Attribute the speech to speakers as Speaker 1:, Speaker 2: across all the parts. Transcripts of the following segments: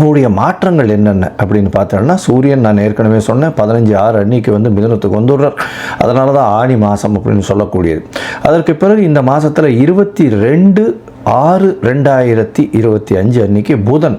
Speaker 1: கூடிய மாற்றங்கள் என்னென்ன அப்படின்னு பார்த்தோம்னா சூரியன் நான் ஏற்கனவே சொன்னேன் பதினஞ்சு ஆறு அன்னைக்கு வந்து மிதனத்துக்கு வந்துடுறார். அதனால தான் ஆணி மாதம் அப்படின்னு சொல்லக்கூடியது. அதற்கு பிறகு இந்த மாதத்தில் இருபத்தி ரெண்டு ஆறு ரெண்டாயிரத்தி இருபத்தி அஞ்சு அன்னைக்கு புதன்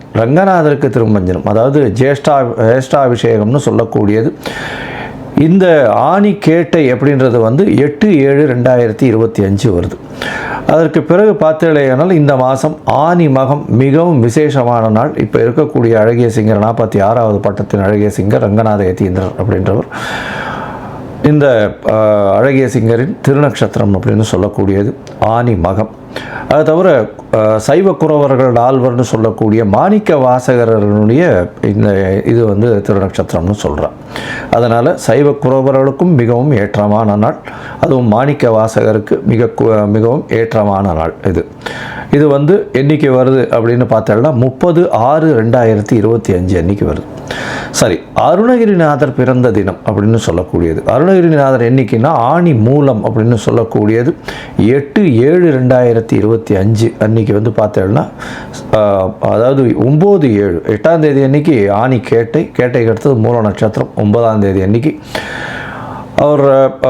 Speaker 1: ரங்கநாதருக்கு திருமஞ்சனம் அதாவது ஜேஷ்டா ஜேஷ்டாபிஷேகம்னு சொல்லக்கூடியது. இந்த ஆணி கேட்டை அப்படின்றது வந்து எட்டு ஏழு ரெண்டாயிரத்தி இருபத்தி அஞ்சு வருது. அதற்கு பிறகு பார்த்தீங்களேனால் இந்த மாதம் ஆனி மகம் மிகவும் விசேஷமான நாள். இப்போ இருக்கக்கூடிய அழகிய சிங்கர் நாற்பத்தி ஆறாவது பட்டத்தின் அழகிய சிங்கர் ரங்கநாத யதீந்திரர் அப்படின்றவர். இந்த அழகிய சிங்கரின் திருநக்ஷத்திரம் அப்படின்னு சொல்லக்கூடியது ஆனி மகம். அது தவிர சைவ குறவர்கள் ஆழ்வர்னு சொல்லக்கூடிய மாணிக்க வாசகரனுடைய இந்த இது வந்து திருநட்சத்திரம்னு சொல்கிறார் அதனால் சைவ குறவர்களுக்கும் மிகவும் ஏற்றமான நாள். அதுவும் மாணிக்க வாசகருக்கு மிக மிகவும் ஏற்றமான நாள் இது. இது வந்து என்னைக்கு வருது அப்படின்னு பார்த்தோம்னா முப்பது ஆறு ரெண்டாயிரத்தி இருபத்தி அஞ்சு அன்னைக்கு வருது. சரி அருணகிரிநாதர் பிறந்த தினம் அப்படின்னு சொல்லக்கூடியது. அருணகிரிநாதர் என்னைக்குன்னா ஆணி மூலம் அப்படின்னு சொல்லக்கூடியது. எட்டு ஏழு ரெண்டாயிரத்தி இருபத்தி அஞ்சு அன்றைக்கி வந்து பார்த்தோம்னா அதாவது ஒம்பது ஏழு எட்டாம் தேதி அன்னைக்கு ஆணி கேட்டை கேட்டைக்கு அடுத்தது மூல நட்சத்திரம் ஒன்பதாம் தேதி அன்னைக்கு. அவர்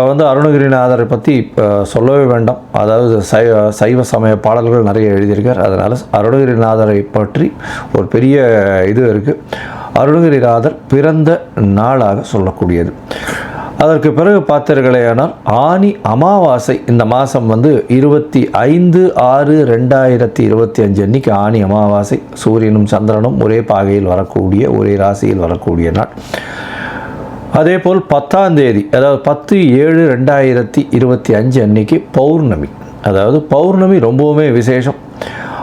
Speaker 1: வந்து அருணகிரிநாதரை பற்றி சொல்லவே வேண்டாம். அதாவது சைவ சைவ சமய பாடல்கள் நிறைய எழுதியிருக்கார். அதனால் அருணகிரிநாதரை பற்றி ஒரு பெரிய இது இருக்குது அருணகிரிநாதர் பிறந்த நாளாக சொல்லக்கூடியது. அதற்கு பிறகு பார்த்தீர்களேனால் ஆனி அமாவாசை இந்த மாதம் வந்து இருபத்தி ஐந்து ஆறு ரெண்டாயிரத்தி இருபத்தி அஞ்சு அன்னைக்கு ஆனி அமாவாசை. சூரியனும் சந்திரனும் ஒரே பாகையில் வரக்கூடிய ஒரே ராசியில் வரக்கூடிய நாள். அதே போல் பத்தாம் தேதி அதாவது பத்து ஏழு ரெண்டாயிரத்தி இருபத்தி அஞ்சு அன்னைக்கு பௌர்ணமி. அதாவது பௌர்ணமி ரொம்பவுமே விசேஷம்.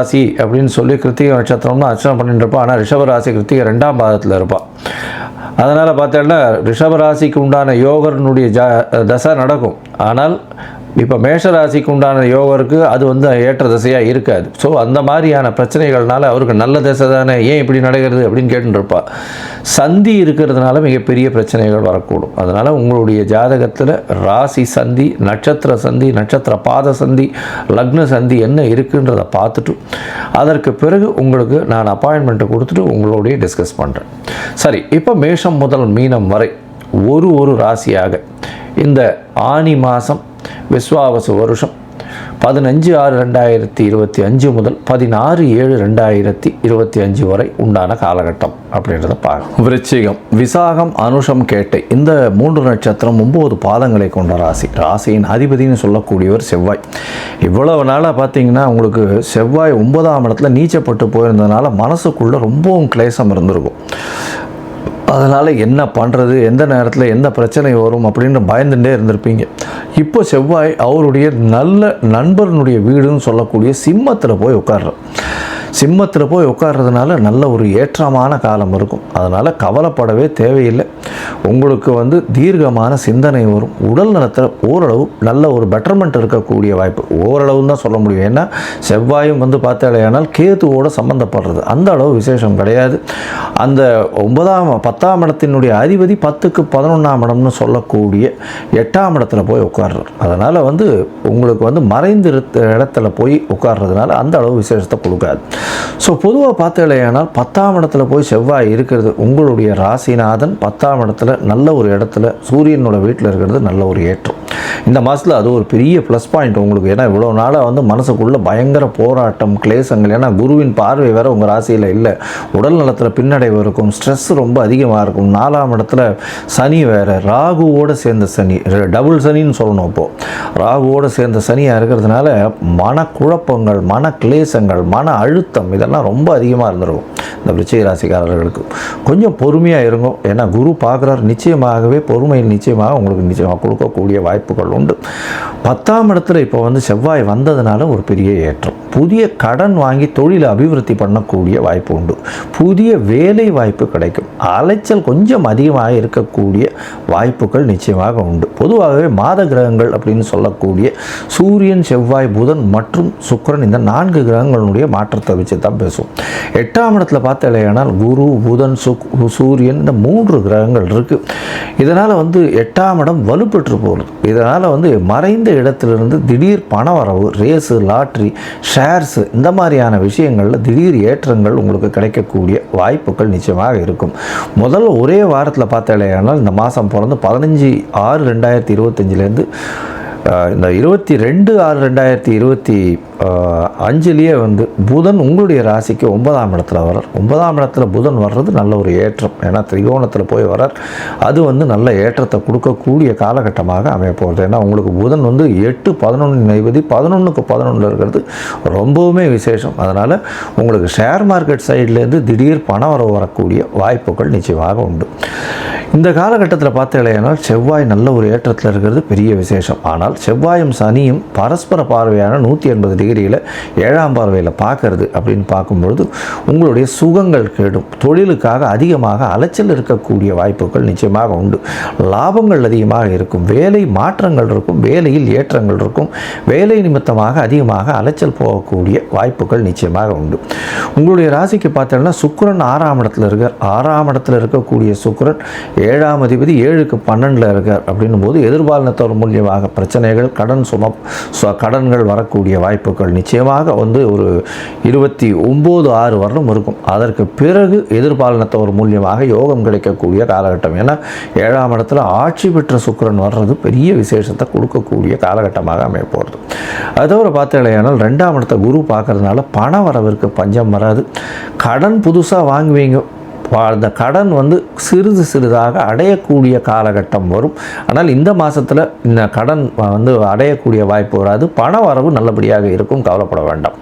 Speaker 1: ராசி அப்படின்னு சொல்லி கிருத்திகை நட்சத்திரம்னு அர்ச்சனை பண்ணிட்டு இருப்பா. ஆனால் ரிஷப ராசி கிருத்திகை ரெண்டாம் பாதத்தில் இருப்பாள் அதனால் பார்த்தோன்னா ரிஷப ராசிக்கு உண்டான யோகர்னுடைய ஜ தசை நடக்கும். ஆனால் இப்போ மேஷ ராசிக்கு உண்டான யோகருக்கு அது வந்து ஏற்ற திசையாக இருக்காது. ஸோ அந்த மாதிரியான பிரச்சனைகள்னால அவருக்கு நல்ல திசை தானே ஏன் இப்படி நடக்கிறது அப்படின்னு கேட்டுருப்பா சந்தி இருக்கிறதுனால மிகப்பெரிய பிரச்சனைகள் வரக்கூடும். அதனால் உங்களுடைய ஜாதகத்தில் ராசி சந்தி நட்சத்திர சந்தி நட்சத்திர பாத சந்தி லக்ன சந்தி என்ன இருக்குன்றதை பார்த்துட்டு அதற்கு பிறகு உங்களுக்கு நான் அப்பாயின்மெண்ட்டை கொடுத்துட்டு உங்களுடைய டிஸ்கஸ் பண்ணுறேன் சரி இப்போ மேஷம் முதல் மீனம் வரை ஒரு ஒரு ராசியாக இந்த ஆனி மாதம் விஸ்வாவச வருஷம் பதினஞ்சு ஆறு ரெண்டாயிரத்தி இருபத்தி அஞ்சு முதல் பதினாறு ஏழு ரெண்டாயிரத்தி இருபத்தி அஞ்சு வரை உண்டான காலகட்டம் அப்படின்றத பார்க்கணும் விருச்சிகம் விசாகம் அனுஷம் கேட்டை இந்த மூன்று நட்சத்திரம் ஒம்பது பாதங்களை கொண்ட ராசி. ராசியின் அதிபதினு சொல்லக்கூடியவர் செவ்வாய். இவ்வளவு நாளாக பார்த்தீங்கன்னா உங்களுக்கு செவ்வாய் ஒன்பதாம் இடத்துல நீச்சப்பட்டு போயிருந்ததுனால மனசுக்குள்ளே ரொம்பவும் கிளேசம் இருந்திருக்கும். அதனால் என்ன பண்ணுறது எந்த நேரத்தில் எந்த பிரச்சனை வரும் அப்படின்னு பயந்துட்டே இருந்திருப்பீங்க. இப்போ செவ்வாய் அவருடைய நல்ல நண்பர்களுடைய வீடுன்னு சொல்லக்கூடிய சிம்மத்தில் போய் உட்கார்றார். சிம்மத்தில் போய் உட்கார்றதுனால நல்ல ஒரு ஏற்றமான காலம் இருக்கும். அதனால் கவலைப்படவே தேவையில்லை. உங்களுக்கு வந்து தீர்க்கமான சிந்தனை வரும். உடல் நலத்தில் ஓரளவு நல்ல ஒரு பெட்டர்மெண்ட் இருக்கக்கூடிய வாய்ப்பு. ஓரளவு தான் சொல்ல முடியும். ஏன்னா செவ்வாயும் வந்து பார்த்தாலேயானால் கேதுவோட சம்மந்தப்படுறது அந்த அளவு விசேஷம் கிடையாது. அந்த ஒன்பதாம் பத்தாம் இடத்தினுடைய அதிபதி பத்துக்கு பதினொன்றாம் இடம்னு சொல்லக்கூடிய எட்டாம் இடத்துல போய் உட்கார்றார். அதனால் வந்து உங்களுக்கு வந்து மறைந்திருத்த இடத்துல போய் உட்கார்றதுனால அந்த அளவு விசேஷத்தை கொடுக்காது. ஸோ பொதுவாக பார்த்தீங்களேனால் பத்தாம் இடத்துல போய் செவ்வாய் இருக்கிறது உங்களுடைய ராசிநாதன் பத்தாம் இடத்துல நல்ல ஒரு இடத்துல சூரியனோட வீட்டில் இருக்கிறது நல்ல ஒரு ஏற்றம். இந்த மாதத்தில் அது ஒரு பெரிய ப்ளஸ் பாயிண்ட் உங்களுக்கு. ஏன்னா இவ்வளோ நாளாக வந்து மனசுக்குள்ளே பயங்கர போராட்டம் கிளேசங்கள். ஏன்னா குருவின் பார்வை வேறு உங்கள் ராசியில் இல்லை. உடல் நலத்தில் பின்னடைவு இருக்கும் ஸ்ட்ரெஸ் ரொம்ப அதிகமாக இருக்கும். நாலாம் இடத்துல சனி வேறு ராகுவோடு சேர்ந்த சனி. டபுள் சனின்னு சொல்லணும் இப்போது ராகுவோடு சேர்ந்த சனியாக இருக்கிறதுனால மனக்குழப்பங்கள் மன கிளேசங்கள் மன அழுத்தம் இதெல்லாம் ரொம்ப அதிகமாக இருந்திருக்கும். இந்த விருச்சிக ராசிக்காரர்களுக்கு கொஞ்சம் பொறுமையாக இருங்க. ஏன்னா குரு பார்க்குறாரு நிச்சயமாகவே பொறுமையில் நிச்சயமாக உங்களுக்கு நிச்சயமாக கொடுக்கக்கூடிய வாய்ப்புகள் உண்டு. பத்தாம் இடத்துல இப்போ வந்து செவ்வாய் வந்ததுனால ஒரு பெரிய ஏற்றம். புதிய கடன் வாங்கி தொழிலை அபிவிருத்தி பண்ணக்கூடிய வாய்ப்பு உண்டு. புதிய வேலை வாய்ப்பு கிடைக்கும். அலைச்சல் கொஞ்சம் அதிகமாக இருக்கக்கூடிய வாய்ப்புகள் நிச்சயமாக உண்டு. பொதுவாகவே மாத கிரகங்கள் அப்படின்னு சொல்லக்கூடிய சூரியன் செவ்வாய் புதன் மற்றும் சுக்கிரன் இந்த நான்கு கிரகங்களுடைய மாற்றத்தை வச்சு தான் பேசுவோம் எட்டாம் இடத்துல பார்த்தலையானால் குரு புதன் சுக் சூரியன் இந்த மூன்று கிரகங்கள் இருக்குது இதனால் வந்து எட்டாம் இடம் வலுப்பெற்று போகிறது இதனால் வந்து மறைந்த இடத்துலேருந்து திடீர் பண வரவு ரேஸு லாட்ரி ஷேர்ஸு இந்த மாதிரியான விஷயங்களில் திடீர் ஏற்றங்கள் உங்களுக்கு கிடைக்கக்கூடிய வாய்ப்புகள் நிச்சயமாக இருக்கும். முதல்ல ஒரே வாரத்தில் பார்த்தாலேயானால் இந்த மாதம் பிறந்து பதினஞ்சு ஆறு ரெண்டாயிரத்தி இருபத்தஞ்சிலேருந்து இந்த இருபத்தி ரெண்டு ஆறு ரெண்டாயிரத்தி இருபத்தி அஞ்சுலேயே வந்து புதன் உங்களுடைய ராசிக்கு ஒன்பதாம் இடத்துல வரார் ஒன்பதாம் இடத்துல புதன் வர்றது நல்ல ஒரு ஏற்றம். ஏன்னா திரிகோணத்தில் போய் வரார் அது வந்து நல்ல ஏற்றத்தை கொடுக்கக்கூடிய காலகட்டமாக அமைய போகிறது ஏன்னா உங்களுக்கு புதன் வந்து எட்டு பதினொன்று நைபதி பதினொன்றுக்கு பதினொன்றில் இருக்கிறது ரொம்பவுமே விசேஷம். அதனால் உங்களுக்கு ஷேர் மார்க்கெட் சைட்லேருந்து திடீர் பணம் வர வரக்கூடிய வாய்ப்புகள் நிச்சயமாக உண்டு. இந்த காலகட்டத்தில் பார்த்தீங்கன்னா செவ்வாய் நல்ல ஒரு ஏற்றத்தில் இருக்கிறது பெரிய விசேஷம். ஆனால் செவ்வாயும் சனியும் பரஸ்பர பார்வையான நூற்றி எண்பது டிகிரியில் ஏழாம் பார்வையில் பார்க்கறது அப்படின்னு பார்க்கும்பொழுது உங்களுடைய சுகங்கள் கெடும். தொழிலுக்காக அதிகமாக அலைச்சல் இருக்கக்கூடிய வாய்ப்புகள் நிச்சயமாக உண்டு. லாபங்கள் அதிகமாக இருக்கும். வேலை மாற்றங்கள் இருக்கும். வேலையில் ஏற்றங்கள் இருக்கும். வேலை நிமித்தமாக அதிகமாக அலைச்சல் போகக்கூடிய வாய்ப்புகள் நிச்சயமாக உண்டு. உங்களுடைய ராசிக்கு பார்த்தீங்கன்னா சுக்கிரன் ஆறாம் இடத்துல இருக்கார். ஆறாம் இடத்துல இருக்கக்கூடிய சுக்கிரன் ஏழாம் அதிபதி ஏழுக்கு பன்னெண்டில் இருக்கார் அப்படின்னும் போது எதிர்பாலினத்தோர் மூலியமாக பிரச்சனைகள் கடன் சும சு- கடன்கள் வரக்கூடிய வாய்ப்புகள் நிச்சயமாக வந்து ஒரு இருபத்தி ஒம்பது ஆறு வருடம் இருக்கும். அதற்கு பிறகு எதிர்பாலினத்தோர் மூலியமாக யோகம் கிடைக்கக்கூடிய காலகட்டம். ஏன்னா ஏழாம் இடத்துல ஆட்சி பெற்ற சுக்கரன் வர்றது பெரிய விசேஷத்தை கொடுக்கக்கூடிய காலகட்டமாக அமையப்போகிறது அது தவிர பார்த்தீங்களேனால் ரெண்டாம் இடத்த குரு பார்க்கறதுனால பண வரவிற்கு பஞ்சம் வராது. கடன் புதுசாக வாங்குவீங்க. அந்த கடன் வந்து சிறிது சிறிதாக அடையக்கூடிய காலகட்டம் வரும். ஆனால் இந்த மாதத்தில் இந்த கடன் வந்து அடையக்கூடிய வாய்ப்பு வராது. பண வரவு நல்லபடியாக இருக்கும் கவலைப்பட வேண்டாம்.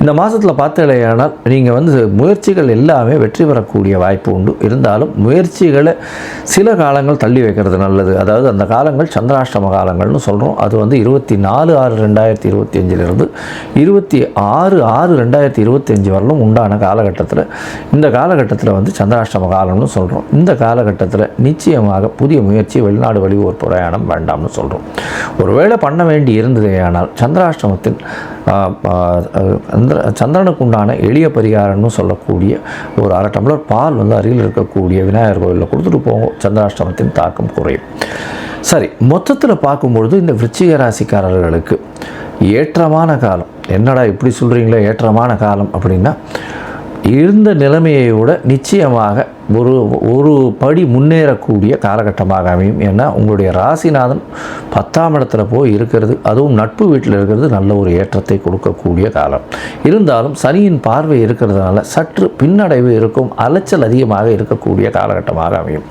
Speaker 1: இந்த மாதத்தில் பார்த்தீங்கன்னா நீங்கள் வந்து முயற்சிகள் எல்லாமே வெற்றி பெறக்கூடிய வாய்ப்பு உண்டு. இருந்தாலும் முயற்சிகளை சில காலங்கள் தள்ளி வைக்கிறது நல்லது. அதாவது அந்த காலங்கள் சந்திராஷ்டம காலங்கள்னு சொல்கிறோம் அது வந்து இருபத்தி நாலு ஆறு ரெண்டாயிரத்தி இருபத்தி அஞ்சிலிருந்து இருபத்தி ஆறு ஆறு ரெண்டாயிரத்தி இருபத்தி அஞ்சு வரலும் உண்டான காலகட்டத்தில். இந்த காலகட்டத்தில் வந்து சந்திராஷ்டம காலம்னு சொல்கிறோம் இந்த காலகட்டத்தில் நிச்சயமாக புதிய முயற்சி வெளிநாடு வழி ஒரு பிரயாணம் வேண்டாம்னு சொல்கிறோம் ஒருவேளை பண்ண வேண்டி இருந்ததேயானால் சந்திராஷ்டமத்தின் ஆ, அந்த சந்திரனுக்கு உண்டான எளிய பரிகாரம்னு சொல்லக்கூடிய ஒரு அரை டம்ளர் பால் வந்து அருகில் இருக்கக்கூடிய விநாயகர் கோயிலில் கொடுத்துட்டு போவோம் சந்திராஷ்டமத்தின் தாக்கம் குறையும். சரி மொத்தத்தில் பார்க்கும்பொழுது இந்த விருச்சிக ராசிக்காரர்களுக்கு ஏற்றமான காலம். என்னடா இப்படி சொல்கிறீங்களே ஏற்றமான காலம் அப்படின்னா இருந்த நிலைமையை விட நிச்சயமாக ஒரு ஒரு படி முன்னேறக்கூடிய காலகட்டமாக அமையும். ஏன்னா உங்களுடைய ராசிநாதன் பத்தாம் இடத்துல போய் இருக்கிறது. அதுவும் நட்பு வீட்டில் இருக்கிறது நல்ல ஒரு ஏற்றத்தை கொடுக்கக்கூடிய காலம். இருந்தாலும் சனியின் பார்வை இருக்கிறதுனால சற்று பின்னடைவு இருக்கும் அலைச்சல் அதிகமாக இருக்கக்கூடிய காலகட்டமாக அமையும்.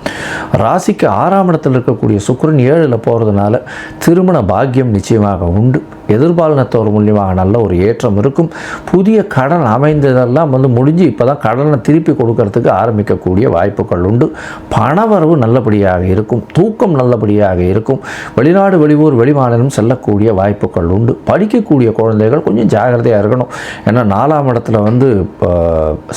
Speaker 1: ராசிக்கு ஆறாம் இடத்தில் இருக்கக்கூடிய சுக்கரன் ஏழில் போகிறதுனால திருமண பாக்கியம் நிச்சயமாக உண்டு. எதிர்பாலினத்தோர் மூலியமாக நல்ல ஒரு ஏற்றம் இருக்கும். புதிய கடன் அமைந்ததெல்லாம் வந்து முடிஞ்சு இப்போ தான் கடனை திருப்பி கொடுக்கறதுக்கு ஆரம்பிக்கக்கூடிய வாய்ப்புகள் உண்டு. பணவரவு நல்லபடியாக இருக்கும். தூக்கம் நல்லபடியாக இருக்கும். வெளிநாடு வெளியூர் வெளிமாநிலம் செல்லக்கூடிய வாய்ப்புகள் உண்டு. படிக்கக்கூடிய குழந்தைகள் கொஞ்சம் ஜாகிரதையாக இருக்கணும். ஏன்னா நாலாம் இடத்துல வந்து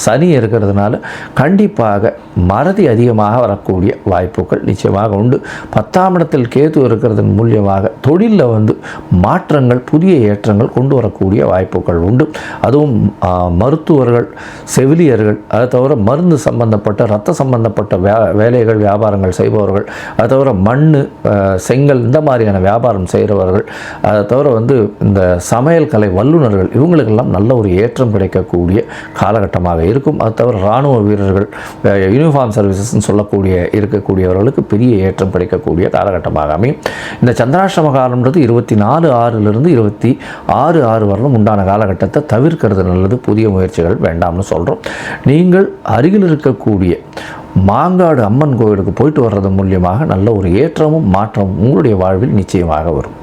Speaker 1: சனி இருக்கிறதுனால கண்டிப்பாக மறதி அதிகமாக வரக்கூடிய வாய்ப்புகள் நிச்சயமாக உண்டு. பத்தாம் இடத்தில் கேது இருக்கிறதன் மூலியமாக தொழிலில் வந்து மாற்றங்கள் புதிய ஏற்றங்கள் கொண்டு வரக்கூடிய வாய்ப்புகள் உண்டு. அதுவும் மருத்துவர்கள் செவிலியர்கள் அதை தவிர மருந்து சம்பந்தப்பட்ட மற்ற சம்பந்தப்பட்ட வே வேலைகள் வியாபாரங்கள் செய்பவர்கள் அதை தவிர மண் செங்கல் இந்த மாதிரியான வியாபாரம் செய்கிறவர்கள் அதை தவிர வந்து இந்த சமையல் கலை வல்லுநர்கள் இவங்களுக்கெல்லாம் நல்ல ஒரு ஏற்றம் கிடைக்கக்கூடிய காலகட்டமாக இருக்கும். அது தவிர இராணுவ வீரர்கள் யூனிஃபார்ம் சர்வீசஸ்ன்னு சொல்லக்கூடிய இருக்கக்கூடியவர்களுக்கு பெரிய ஏற்றம் கிடைக்கக்கூடிய காலகட்டமாக அமையும். இந்த சந்திராஷ்டம காலம்ன்றது இருபத்தி நாலு ஆறுலேருந்து இருபத்தி ஆறு ஆறு வரலும் உண்டான காலகட்டத்தை தவிர்க்கிறது நல்லது புதிய முயற்சிகள் வேண்டாம்னு சொல்கிறோம் நீங்கள் அருகில் இருக்கக்கூடிய மாங்காடு அம்மன் கோவிலுக்கு போயிட்டு வர்றது மூலியமாக நல்ல ஒரு ஏற்றமும் மாற்றமும் உங்களுடைய வாழ்வில் நிச்சயமாக வரும்.